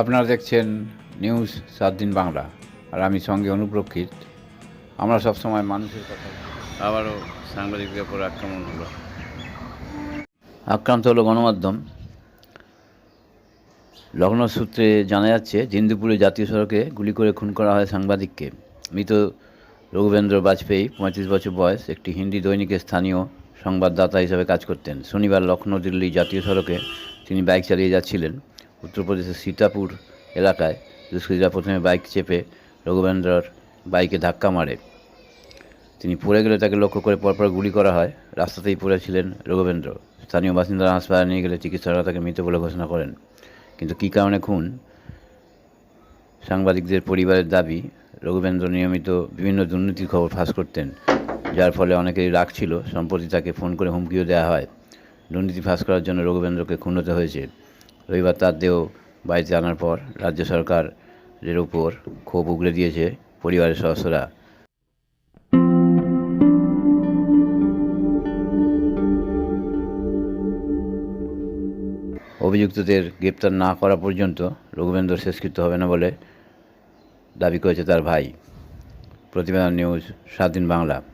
আপনারা দেখছেন নিউজ সাত দিন বাংলা। আর আমি সঙ্গে অনুপ্রক্ষিত। আমরা সবসময় মানুষের কথা আবারও সাংবাদিকদের উপর আক্রমণ হলো। আক্রান্ত হলো গণমাধ্যম। লগ্ন সূত্রে জানা যাচ্ছে জিন্দুপুরে জাতীয় সড়কে গুলি করে খুন করা হয় সাংবাদিককে। মৃত রঘুবেন্দ্র বাজপেয়ী পঁয়ত্রিশ বছর বয়স একটি হিন্দি দৈনিকে স্থানীয় সংবাদদাতা হিসেবে কাজ করতেন। শনিবার লখনৌ দিল্লি জাতীয় সড়কে তিনি বাইক চালিয়ে যাচ্ছিলেন। উত্তরপ্রদেশের সীতাপুর এলাকায় দুষ্কৃতীরা প্রথমে বাইক চেপে রঘুবেন্দ্রর বাইকে ধাক্কা মারে। তিনি পড়ে গেলে তাকে লক্ষ্য করে পরপর গুলি করা হয়। রাস্তাতেই পড়েছিলেন রঘুবেন্দ্র। স্থানীয় বাসিন্দারা হাসপাতালে নিয়ে গেলে চিকিৎসকরা তাকে মৃত বলে ঘোষণা করেন। কিন্তু কী কারণে খুন? সাংবাদিকদের পরিবারের দাবি, রঘুবেন্দ্র নিয়মিত বিভিন্ন দুর্নীতির খবর ফাঁস করতেন, যার ফলে অনেকেরই রাগ ছিল। সম্প্রতি তাকে ফোন করে হুমকিও দেওয়া হয়। দুর্নীতি ফাঁস করার জন্য রঘুবেন্দ্রকে খুন হতে হয়েছে। রবিবার তার দেহ বাড়িতে আনার পর রাজ্য সরকারের উপর ক্ষোভ উগড়ে দিয়েছে পরিবারের সদস্যরা। অভিযুক্তদের গ্রেপ্তার না করা পর্যন্ত রঘুবেন্দ্র শেষকৃত্য হবে না বলে দাবি করেছে তার ভাই। প্রতিবেদন নিউজ স্বাধীন বাংলা।